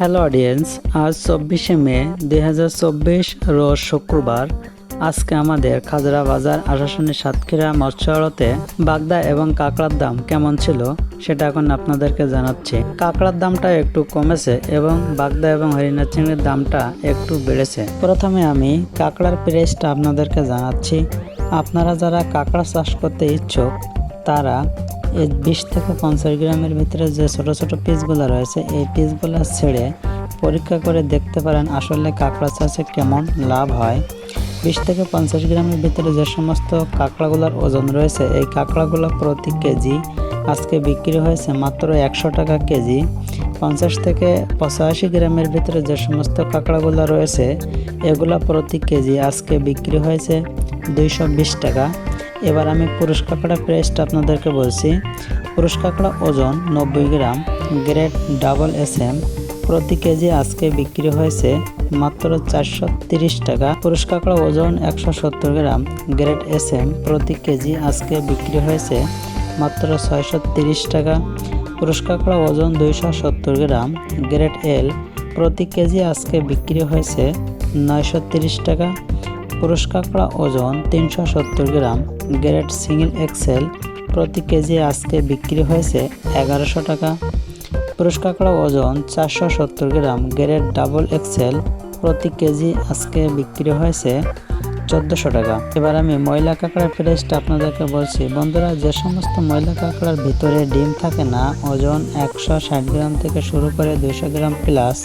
Hello audience আজ চব্বিশে মে দু হাজার চব্বিশ রোজ শুক্রবার। আজকে আমাদের খাজরা বাজার আশাশুনি সাতক্ষীরা মৎস্য আড়তে বাগদা এবং কাঁকড়ার দাম কেমন ছিল সেটা এখন আপনাদেরকে জানাচ্ছি। কাঁকড়ার দামটা একটু কমেছে এবং বাগদা এবং হরিণা চিংড়ির দামটা একটু বেড়েছে। প্রথমে আমি কাঁকড়ার প্রাইসটা আপনাদেরকে জানাচ্ছি। আপনারা যারা কাঁকড়া চাষ করতে ইচ্ছুক, তারা এই বিশ থেকে পঞ্চাশ গ্রামের ভিতরে যে ছোট ছোট পিসগুলো রয়েছে, এই পিসগুলো ছেড়ে পরীক্ষা করে দেখতে পারেন আসলে কাঁকড়া চাষে কেমন লাভ হয়। বিশ থেকে পঞ্চাশ গ্রামের ভিতরে যে সমস্ত কাঁকড়াগুলোর ওজন রয়েছে, এই কাঁকড়াগুলো প্রতি কেজি আজকে বিক্রি হয়েছে মাত্র একশো টাকা কেজি। পঞ্চাশ থেকে পঁচাশি গ্রামের ভিতরে যে সমস্ত কাঁকড়াগুলো রয়েছে, এগুলো প্রতি কেজি আজকে বিক্রি হয়েছে দুইশো বিশ টাকা। এবার আমি পুরুষ কাঁকড়া প্রাইসটা আপনাদেরকে বলছি। পুরুষ কাঁকড়া ওজন নব্বই gram, grade double S M. প্রতি কেজি আজকে বিক্রি হয়েছে মাত্র চারশো তিরিশ টাকা। পুরুষ কাঁকড়া ওজন একশো সত্তর গ্রাম, গ্রেড এস এম। প্রতি কেজি আজকে বিক্রি হয়েছে মাত্র ছয়শো তিরিশ টাকা। পুরুষ কাঁকড়া ওজন দুইশো সত্তর গ্রাম, গ্রেড এল। প্রতি কেজি আজকে বিক্রি হয়েছে নয়শো তিরিশ টাকা। পুরুষ কাঁকড়া ওজন তিনশো সত্তর গ্রাম গ্রেড সিঙ্গেল এক্সেল প্রতি কেজি আজকে বিক্রি হয়েছে এগারোশো টাকা। পুরুষ কাঁকড়া ওজন চারশো সত্তর গ্রাম। গ্রেড ডাবল এক্সেল প্রতি কেজি আজকে বিক্রি হয়েছে চোদ্দোশো টাকা। এবার আমি ময়লা কাঁকড়ার প্রাইসটা আপনাদেরকে বলছি। বন্ধুরা, যে সমস্ত ময়লা কাঁকড়ার ভিতরে ডিম থাকে না, ওজন একশো ষাট গ্রাম থেকে শুরু করে দুশো গ্রাম প্লাস,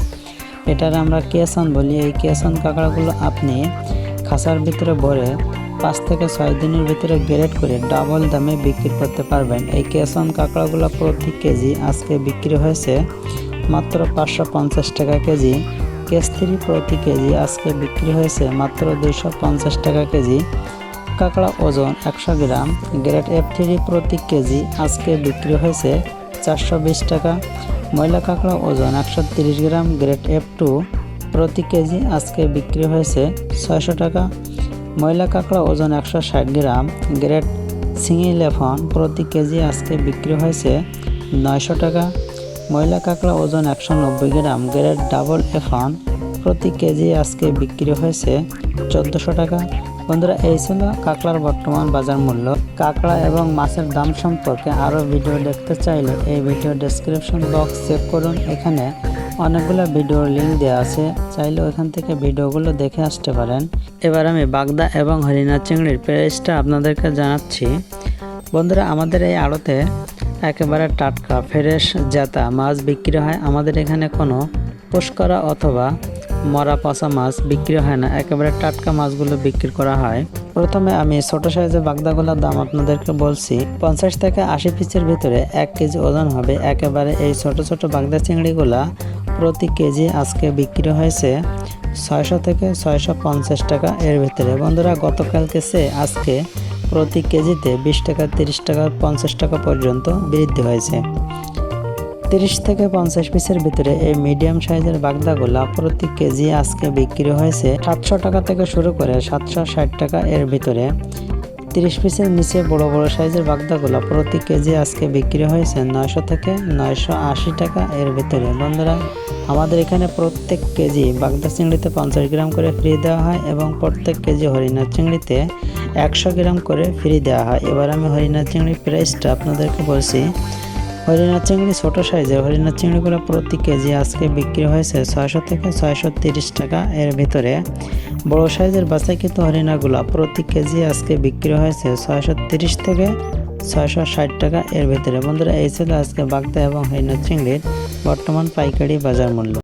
এটার আমরা কেসন বলি। এই কেসন কাঁকড়াগুলো আপনি খাঁচার ভিতরে ভরে পাঁচ থেকে ছয় দিনের ভিতরে গ্রেড করে ডাবল দামে বিক্রি করতে পারবেন। এই কেসন কাঁকড়াগুলো প্রতি কেজি আজকে বিক্রি হয়েছে মাত্র পাঁচশো পঞ্চাশ টাকা কেজি। কেস থ্রি প্রতি কেজি আজকে বিক্রি হয়েছে মাত্র দুইশো পঞ্চাশ টাকা কেজি। কাঁকড়া ওজন একশো গ্রাম। গ্রেড এফ থ্রি প্রতি কেজি আজকে বিক্রি হয়েছে চারশো বিশ টাকা। ময়লা কাঁকড়া ওজন একশো তিরিশ গ্রাম। গ্রেড এফ টু প্রতি কেজি আজকে বিক্রি হয়েছে ছয়শো টাকা। ময়লা কাঁকড়া ওজন একশো ষাট গ্রাম, গ্রেড সিঙি লেফন প্রতি কেজি আজকে বিক্রি হয়েছে নয়শো টাকা। ময়লা কাঁকড়া ওজন একশো নব্বই গ্রাম, গ্রেড ডাবল এফন প্রতি কেজি আজকে বিক্রি হয়েছে চোদ্দোশো টাকা। বন্ধুরা, এই ছিল কাঁকড়ার বর্তমান বাজার মূল্য। কাঁকড়া এবং মাছের দাম সম্পর্কে আরও ভিডিও দেখতে চাইলে এই ভিডিও ডেসক্রিপশন বক্স চেক করুন। এখানে অনেকগুলো ভিডিওর লিঙ্ক দেওয়া আছে চাইলে ওইখান থেকে ভিডিওগুলো দেখে আসতে পারেন। এবার আমি বাগদা এবং হরিণা চিংড়ির প্রাইসটা আপনাদেরকে জানাচ্ছি। বন্ধুরা, আমাদের এই আড়তে একেবারে টাটকা ফ্রেশ জাতা মাছ বিক্রি হয়। আমাদের এখানে কোনো পুষ্করা অথবা মরা পচা মাছ বিক্রি হয় না। একেবারে টাটকা মাছগুলো বিক্রি করা হয়। প্রথমে আমি ছোট সাইজের বাগদাগুলোর দাম আপনাদেরকে বলছি। পঞ্চাশ থেকে আশি পিসের ভিতরে এক কেজি ওজন হবে। একেবারে এই ছোট ছোট বাগদা চিংড়িগুলা প্রতি কেজি আজকে বিক্রি হয়েছে ছয়শো থেকে ছয়শো পঞ্চাশ টাকা এর ভিতরে। বন্ধুরা, গতকালকে সে আজকে প্রতি কেজিতে বিশ টাকা, তিরিশ টাকা, পঞ্চাশ টাকা পর্যন্ত বৃদ্ধি হয়েছে। তিরিশ থেকে পঞ্চাশ পিসের ভিতরে এই মিডিয়াম সাইজের বাগদাগুলা প্রতি কেজি আজকে বিক্রি হয়েছে সাতশো টাকা থেকে শুরু করে সাতশো ষাট টাকা এর ভিতরে। তিরিশ পিসের নিচে বড় বড় সাইজের বাগদাগুলো প্রতি কেজি আজকে বিক্রি হয়েছে নয়শো থেকে নয়শো আশি টাকা এর ভিতরে। বন্ধুরা, আমাদের এখানে প্রত্যেক কেজি বাগদা চিংড়িতে পঞ্চাশ গ্রাম করে ফ্রি দেওয়া হয় এবং প্রত্যেক কেজি হরিণা চিংড়িতে একশো গ্রাম করে ফ্রি দেওয়া হয়। এবার আমি হরিণা চিংড়ির প্রাইসটা আপনাদেরকে বলছি। হরিণা চিংড়ি ছোট সাইজের। হরিণা চিংড়িগুলো প্রতি কেজি আজকে বিক্রি হয়েছে ছয়শো থেকে ছয়শো তিরিশ টাকা। এর ভিতরে বড় সাইজের বাছাইকৃত হরিণাগুলো প্রতি কেজি আজকে বিক্রি হয়েছে ছয়শো তিরিশ থেকে ছয়শো ষাট টাকা। এর ভিতরে বন্ধুরা, এই ছিল আজকে বাগদা এবং হরিণা চিংড়ির বর্তমান পাইকারি বাজার মূল্য।